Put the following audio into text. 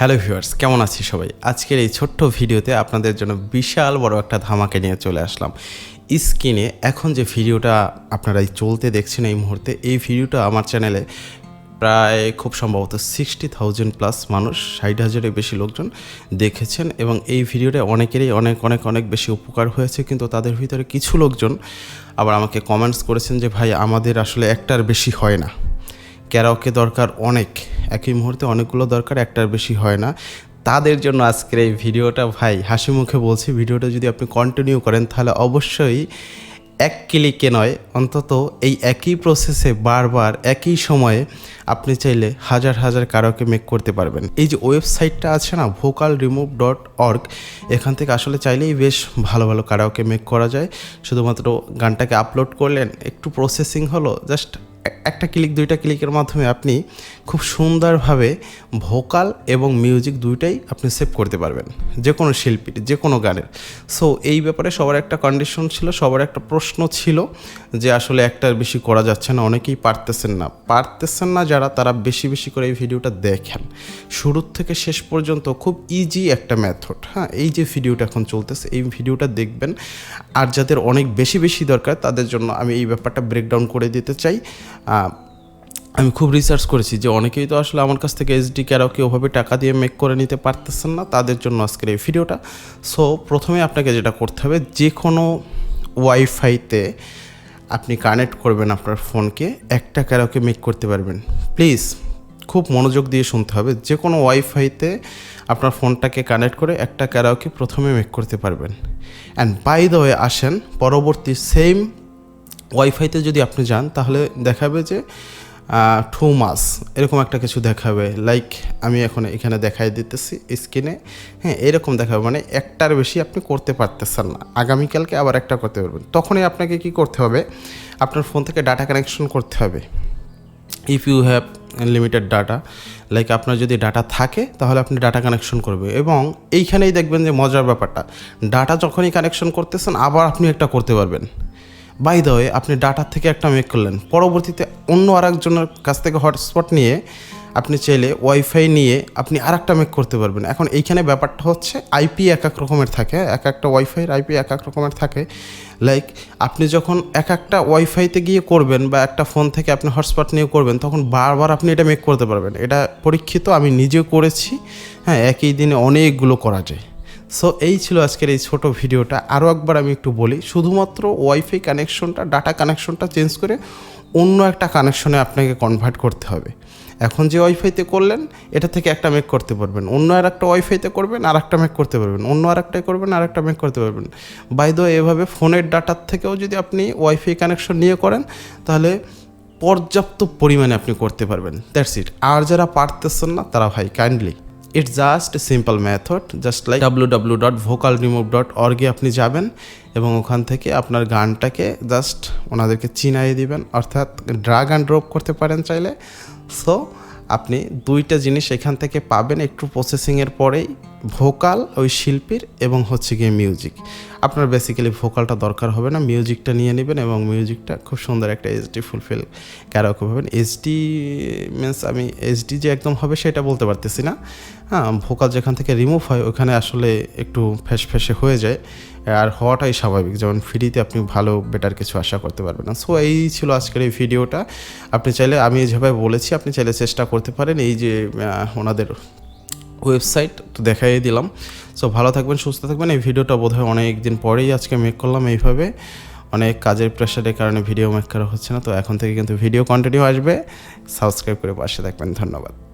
Hello viewers, কেমন আছি সবাই? আজকের এই ছোট্ট ভিডিওতে আপনাদের জন্য বিশাল বড় একটা ধামাকে নিয়ে চলে আসলাম। স্ক্রিনে এখন যে ভিডিওটা আপনারা চলতে দেখছেন এই মুহূর্তে, এই ভিডিওটা আমার চ্যানেলে প্রায় খুব সম্ভবত সিক্সটি থাউজেন্ড প্লাস মানুষ, ষাট হাজারের বেশি লোকজন দেখেছেন এবং এই ভিডিওটা অনেকেরই অনেক অনেক অনেক বেশি উপকার হয়েছে, কিন্তু তাদের ভিতরে কিছু লোকজন আবার আমাকে কমেন্টস করেছেন যে, ভাই, আমাদের আসলে একটার বেশি হয় না। ক্যারাওকে দরকার অনেক। একই মুহূর্তে অনেকগুলো দরকার, একটার বেশি হয় না। তাদের জন্য আজকের এই ভিডিওটা ভাই, হাসি মুখে বলছি, ভিডিওটা যদি আপনি কন্টিনিউ করেন, তাহলে অবশ্যই এক ক্লিকে নয়, অন্তত এই একই প্রসেসে বারবার, একই সময়ে আপনি চাইলে হাজার হাজার কারোকে মেক করতে পারবেন। এই যে ওয়েবসাইটটা আছে না ভোকাল রিমুভ ডট অর্গ এখান থেকে আসলে চাইলেই বেশ ভালো ভালো কারাওকে মেক করা যায়। শুধুমাত্র গানটাকে আপলোড করলেন, একটু প্রসেসিং হলো জাস্ট একটা ক্লিক দুইটা ক্লিকের মাধ্যমে আপনি খুব সুন্দরভাবে ভোকাল এবং মিউজিক দুইটাই আপনি সেভ করতে পারবেন যে কোনো শিল্পীর যে কোনো গানের। সো এই ব্যাপারে সবার একটা কন্ডিশন ছিল, সবার একটা প্রশ্ন ছিল যে আসলে একটার বেশি করা যাচ্ছে না, অনেকেই পারতেছেন না। পারতেছেন না যারা, তারা বেশি বেশি করে এই ভিডিওটা দেখেন। শুরুর থেকে শেষ পর্যন্ত খুব ইজি একটা মেথড হ্যাঁ? এই যে ভিডিওটা এখন চলতেছে, এই ভিডিওটা দেখবেন। আর যাদের অনেক বেশি বেশি দরকার, তাদের জন্য আমি এই ব্যাপারটা ব্রেকডাউন করে দিতে চাই। আমি খুব রিসার্চ করেছি যে অনেকেই তো আসলে আমার কাছ থেকে এসডি ক্যারাওকে ওভাবে টাকা দিয়ে মেক করে নিতে পারতেছেন না, তাদের জন্য আজকের এই ভিডিওটা সো প্রথমে আপনাকে যেটা করতে হবে যে কোনো ওয়াইফাইতে আপনি কানেক্ট করবেন আপনার ফোনকে একটা ক্যারাওকে মেক করতে পারবেন। প্লিজ খুব মনোযোগ দিয়ে শুনতে হবে যে কোনো ওয়াইফাইতে আপনার ফোনটাকে কানেক্ট করে একটা ক্যারাওকে প্রথমে মেক করতে পারবেন। অ্যান্ড বাই দ্য ওয়ে আসেন, পরবর্তী সেম ওয়াইফাইতে যদি আপনি যান, তাহলে দেখাবে যে টু মাস, এরকম একটা কিছু দেখাবে। লাইক আমি এখন এখানে দেখাই দিতেছি স্ক্রিনে হ্যাঁ এরকম দেখাবে। মানে একটার বেশি আপনি করতে পারতেছেন না। আগামীকালকে আবার একটা করতে পারবেন। তখনই আপনাকে কি করতে হবে? আপনার ফোন থেকে ডাটা কানেকশন করতে হবে। If you have limited data like আপনার যদি ডাটা থাকে, তাহলে আপনি ডাটা কানেকশন করবে। এবং এইখানেই দেখবেন যে মজার ব্যাপারটা। ডাটা যখনই কানেকশন করতেছেন, আবার আপনি একটা করতে পারবেন। বাই দ্য ওয়ে আপনি ডাটার থেকে একটা মেক করলেন। পরবর্তীতে অন্য আরেকজনের কাছ থেকে হটস্পট নিয়ে আপনি চাইলে ওয়াইফাই নিয়ে আপনি আর একটা মেক করতে পারবেন। এখন এইখানে ব্যাপারটা হচ্ছে আইপি এক এক রকমের থাকে, এক একটা ওয়াইফাইয়ের আইপি এক এক রকমের থাকে। লাইক আপনি যখন এক একটা ওয়াইফাইতে গিয়ে করবেন বা একটা ফোন থেকে আপনি হটস্পট নিয়ে করবেন, তখন বারবার আপনি এটা মেক করতে পারবেন। এটা পরীক্ষিত, আমি নিজেও করেছি। হ্যাঁ একই দিনে অনেকগুলো করা যায়। সো এই ছিল আজকের এই ছোট ভিডিওটা। আরও একবার আমি একটু বলি, শুধুমাত্র ওয়াইফাই কানেকশনটা ডাটা কানেকশনটা চেঞ্জ করে অন্য একটা কানেকশনে আপনাকে কনভার্ট করতে হবে। এখন যে ওয়াইফাইতে করলেন, এটা থেকে একটা মেক করতে পারবেন। অন্য আর একটা ওয়াইফাইতে করবেন আর একটা মেক করতে পারবেন। অন্য আর একটাই করবেন আর একটা মেক করতে পারবেন। বাই দ্য এভাবে ফোনের ডাটার থেকেও যদি আপনি ওয়াইফাই কানেকশন নিয়ে করেন, তাহলে পর্যাপ্ত পরিমাণে আপনি করতে পারবেন। দ্যাটস ইট আর যারা পারতেছেন না, তারা ভাই kindly it's just simple method just like W W dot vocal remove dot অর্গে আপনি যাবেন এবং ওখান থেকে আপনার গানটাকে জাস্ট ওনাদেরকে চিনাই দিবেন, অর্থাৎ ড্রাগ অ্যান্ড ড্রপ করতে পারেন চাইলে। সো আপনি দুইটা জিনিস এখান থেকে পাবেন একটু প্রসেসিংয়ের পরেই ভোকাল ওই শিল্পীর এবং হচ্ছে গিয়ে মিউজিক আপনার বেসিক্যালি ভোকালটা দরকার হবে না মিউজিকটা নিয়ে নেবেন এবং মিউজিকটা খুব সুন্দর একটা এইচডি ফুলফিল ক্যারাওকে পাবেন। এইচডি মিনস আমি এইচডি যে একদম হবে সেটা বলতে পারতেছি না। হ্যাঁ ভোকাল যেখান থেকে রিমুভ হয়, ওখানে আসলে একটু ফ্যাস ফ্যাসে হয়ে যায়। আর হওয়াটাই স্বাভাবিক, যেমন ফ্রিতে আপনি ভালো বেটার কিছু আশা করতে পারবেন না। সো এই ছিল আজকের এই ভিডিওটা আপনি চাইলে, আমি যেভাবে বলেছি, আপনি চাইলে চেষ্টা করতে পারেন। এই যে ওনাদের ওয়েবসাইট তো দেখাই দিলাম। সো ভালো থাকবেন, সুস্থ থাকবেন। এই ভিডিওটা বোধহয় অনেক দিন পরেই আজকে মেক করলাম এইভাবে। অনেক কাজের প্রেশারের কারণে ভিডিও মেক করা হচ্ছে না। তো এখন থেকে কিন্তু ভিডিও কন্টিনিউ আসবে। সাবস্ক্রাইব করে পাশে থাকবেন। ধন্যবাদ।